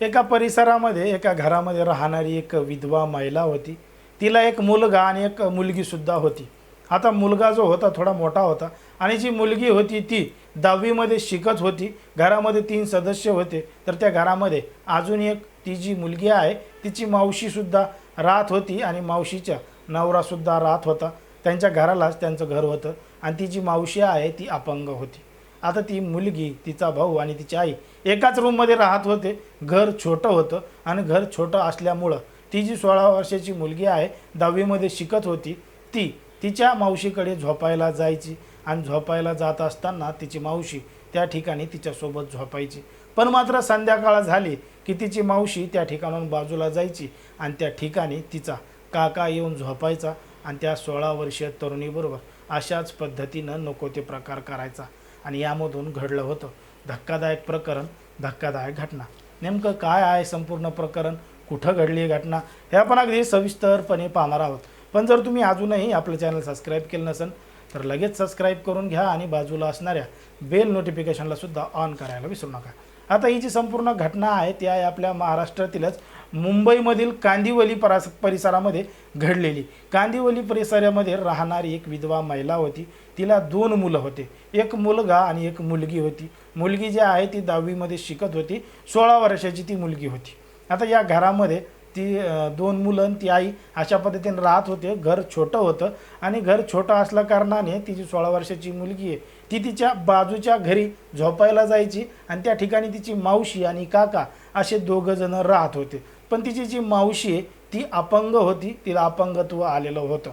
एका परिसरामध्ये एका घरामध्ये राहणारी एक विधवा महिला होती. तिला एक मुलगा आणि एक मुलगीसुद्धा होती. आता मुलगा जो होता थोडा मोठा होता आणि जी मुलगी होती ती दहावीमध्ये शिकत होती. घरामध्ये तीन सदस्य होते. तर त्या घरामध्ये अजून एक ती जी मुलगी आहे तिची मावशीसुद्धा राहत होती आणि मावशीच्या नवरासुद्धा राहत होता. त्यांच्या घरालाच त्यांचं घर होतं आणि ती जी मावशी आहे ती अपंग होती. आता ती मुलगी तिचा भाऊ आणि तिची आई एकाच रूममध्ये राहत होते. घर छोटं होतं आणि घर छोटं असल्यामुळं ती जी सोळा वर्षाची मुलगी आहे दहावीमध्ये शिकत होती ती तिच्या मावशीकडे झोपायला जायची आणि झोपायला जात असताना तिची मावशी त्या ठिकाणी तिच्यासोबत झोपायची. पण मात्र संध्याकाळ झाली की तिची मावशी त्या ठिकाणाहून बाजूला जायची आणि त्या ठिकाणी तिचा काका येऊन झोपायचा आणि त्या सोळा वर्षीय तरुणीबरोबर अशाच पद्धतीनं नको ते प्रकार करायचा. आणि यामधून घडलं होतं. धक्कादायक प्रकरण धक्कादायक घटना. नेमकं काय आहे संपूर्ण प्रकरण? कुठं घडली ही घटना? हे आपण अगदी सविस्तरपणे पाहणार आहोत. पण जर तुम्ही अजूनही आपलं चॅनल सबस्क्राईब केलं नसेल तर लगेच सबस्क्राईब करून घ्या आणि बाजूला असणाऱ्या बेल नोटिफिकेशनला सुद्धा ऑन करायला विसरू नका. आता ही जी संपूर्ण घटना आहे ती आहे आपल्या महाराष्ट्रातीलच. मुंबईमधील कांदिवली परास परिसरामध्ये घडलेली. कांदिवली परिसरामध्ये राहणारी एक विधवा महिला होती. तिला दोन मुलं होते. एक मुलगा आणि एक मुलगी होती. मुलगी जी आहे ती दहावीमध्ये शिकत होती. सोळा वर्षाची ती मुलगी होती. आता या घरामध्ये ती दोन मुलं आणि ती आई अशा पद्धतीने राहत होते. घर छोटं होतं आणि घर छोटं असल्या कारणाने तिची सोळा वर्षाची मुलगी आहे. ती तिच्या बाजूच्या घरी झोपायला जायची आणि त्या ठिकाणी तिची मावशी आणि काका असे दोघं जण राहत होते. पण तिची जी मावशी आहे ती अपंग होती. तिला अपंगत्व आलेलं होतं.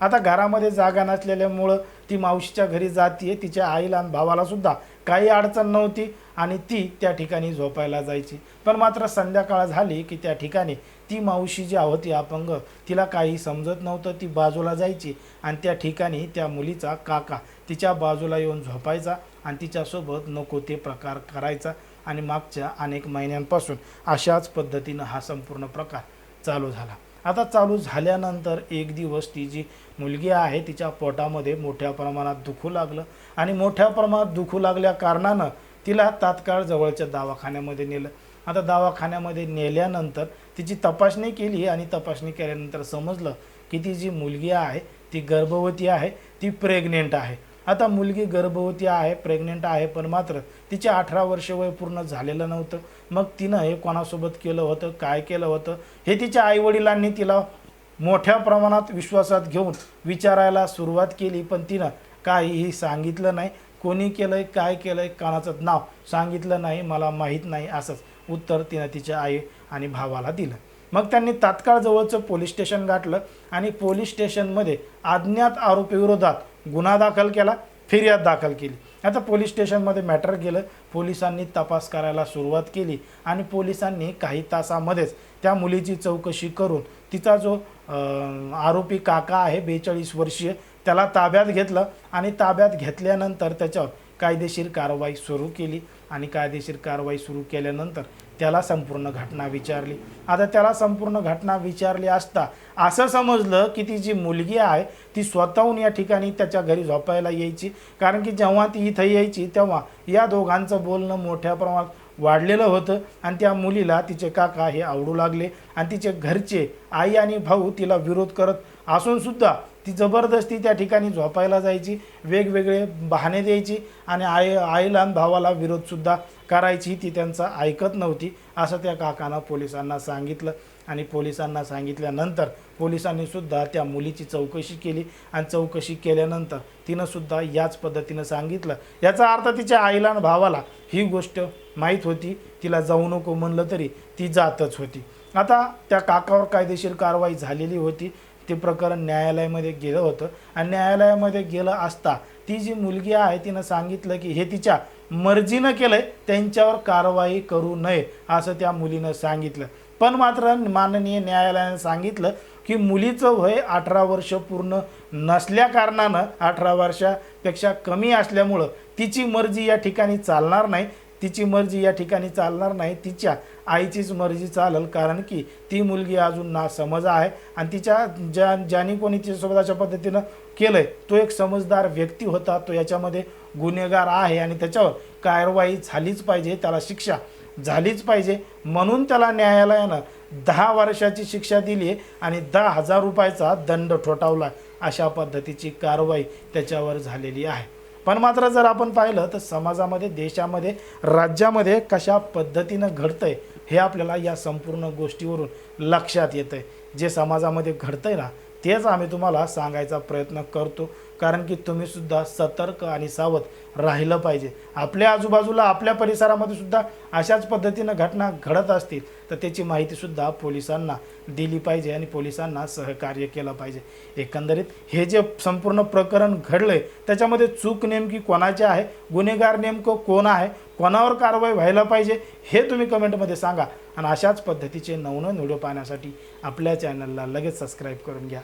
आता घरामध्ये जागा नसलेल्यामुळं ती मावशीच्या घरी जातीये. तिच्या आईला आणि भावालासुद्धा काही अडचण नव्हती आणि ती त्या ठिकाणी झोपायला जायची. पण मात्र संध्याकाळ झाली की त्या ठिकाणी ती मावशी जी होती अपंग तिला काही समजत नव्हतं ती बाजूला जायची आणि त्या ठिकाणी त्या मुलीचा काका तिच्या बाजूला येऊन झोपायचा आणि तिच्यासोबत नको ते प्रकार करायचा आणि मागच्या अनेक महिन्यांपासून अशाच पद्धतीनं हा संपूर्ण प्रकार चालू झाला. आता चालू झाल्यानंतर एक दिवस ती जी मुलगी आहे तिच्या पोटामध्ये मोठ्या प्रमाणात दुखू लागलं आणि मोठ्या प्रमाणात दुखू लागल्या कारणानं तिला तात्काळ जवळच्या दवाखान्यामध्ये नेलं. आता दवाखान्यामध्ये नेल्यानंतर तिची तपासणी केली आणि तपासणी केल्यानंतर समजलं की ती जी मुलगी आहे ती गर्भवती आहे ती प्रेग्नेंट आहे. आता मुलगी गर्भवती आहे प्रेग्नेंट आहे पण मात्र तिचे अठरा वर्ष वय पूर्ण झालेलं नव्हतं. मग तिनं हे कोणासोबत केलं होतं काय केलं होतं हे तिच्या आईवडिलांनी तिला मोठ्या प्रमाणात विश्वासात घेऊन विचारायला सुरुवात केली पण तिनं काहीही सांगितलं नाही. कोणी केलं आहे काय केलं आहे कानाचं नाव सांगितलं नाही मला माहीत नाही असंच उत्तर तिनं तिच्या आई आणि भावाला दिलं. मग त्यांनी तात्काळ जवळचं पोलीस स्टेशन गाठलं आणि पोलीस स्टेशनमध्ये अज्ञात आरोपीविरोधात गुन्हा दाखल केला फिर्याद दाखल केली. आता पोलीस स्टेशनमध्ये मॅटर गेलं पोलिसांनी तपास करायला सुरुवात केली आणि पोलिसांनी काही तासामध्येच त्या मुलीची चौकशी करून तिचा जो आरोपी काका आहे बेचाळीस वर्षीय त्याला ताब्यात घेतलं आणि ताब्यात घेतल्यानंतर त्याच्यावर कायदेशीर कारवाई सुरू केली. आणि कायदेशीर कारवाई सुरू केल्यानंतर त्याला संपूर्ण घटना विचारली. आता त्याला संपूर्ण घटना विचारली असता असं समजलं की ती जी मुलगी आहे ती स्वतःहून या ठिकाणी त्याच्या घरी झोपायला यायची. कारण की जेव्हा ती इथं यायची तेव्हा या दोघांचं बोलणं मोठ्या प्रमाणात वाढलेलं होतं. आणि त्या मुलीला तिचे काका हे आवडू लागले. आणि तिचे घरचे आई आणि भाऊ तिला विरोध करत असूनसुद्धा ती जबरदस्ती त्या ठिकाणी झोपायला जायची वेगवेगळे बहाणे द्यायची आणि आई आईला आणि भावाला विरोधसुद्धा करायची ती त्यांचा ऐकत नव्हती असं त्या काकानं पोलिसांना सांगितलं. आणि पोलिसांना सांगितल्यानंतर पोलिसांनी सुद्धा त्या मुलीची चौकशी केली आणि चौकशी केल्यानंतर तिनं सुद्धा याच पद्धतीनं सांगितलं. याचा अर्थ तिच्या आईला आणि भावाला ही गोष्ट माहीत होती तिला जाऊ नको म्हणलं तरी ती जातच होती. आता त्या काकावर कायदेशीर कारवाई झालेली होती. ते प्रकरण न्यायालयामध्ये गेलं होतं. आणि न्यायालयामध्ये गेलं असता ती जी मुलगी आहे तिनं सांगितलं की हे तिच्या मर्जीनं केलंय त्यांच्यावर कारवाई करू नये असं त्या मुलीनं सांगितलं. पण मात्र माननीय न्यायालयानं सांगितलं की मुलीचं वय अठरा वर्ष पूर्ण नसल्या कारणानं अठरा वर्षापेक्षा कमी असल्यामुळं तिची मर्जी या ठिकाणी चालणार नाही. तिची मर्जी या ठिकाणी चालणार नाही. तिच्या आईचीच मर्जी चालेल कारण की ती मुलगी अजून ना समज आहे. आणि तिच्या ज्या ज्याने कोणी तिच्यासोबत अशा पद्धतीनं केलंय तो एक समजदार व्यक्ती होता. तो याच्यामध्ये गुन्हेगार आहे आणि त्याच्यावर कारवाई झालीच पाहिजे त्याला शिक्षा झालीच पाहिजे. म्हणून त्याला न्यायालयानं दहा वर्षाची शिक्षा दिली आणि दहा हजार रुपयाचा दंड ठोठावला अशा पद्धतीची कारवाई त्याच्यावर झालेली आहे. पण मात्र जर आपण पाहिलं तर समाजामध्ये देशामध्ये राज्यामध्ये कशा पद्धतीनं घडतंय हे आपल्याला या संपूर्ण गोष्टीवरून लक्षात येतं आहे जे समाजामध्ये घडतंय ना तेच आम्ही तुम्हाला सांगायचा प्रयत्न करतो. कारण की तुम्ही सुद्धा सतर्क आणि सावध राहिलं पाहिजे. आपल्या आजूबाजूला आपल्या परिसरामध्ये सुद्धा अशाच पद्धतीनं घटना घडत असतील तर त्याची माहितीसुद्धा पोलिसांना दिली पाहिजे आणि पोलिसांना सहकार्य केलं पाहिजे. एकंदरीत हे जे संपूर्ण प्रकरण घडलं आहे त्याच्यामध्ये चूक नेमकी कोणाची आहे गुन्हेगार नेमकं कोण आहे कोणावर कारवाई व्हायला पाहिजे हे तुम्ही कमेंटमध्ये सांगा. आणि अशाच पद्धतीचे नवनवीन व्हिडिओ पाहण्यासाठी आपल्या चॅनलला लगेच सबस्क्राईब करून घ्या.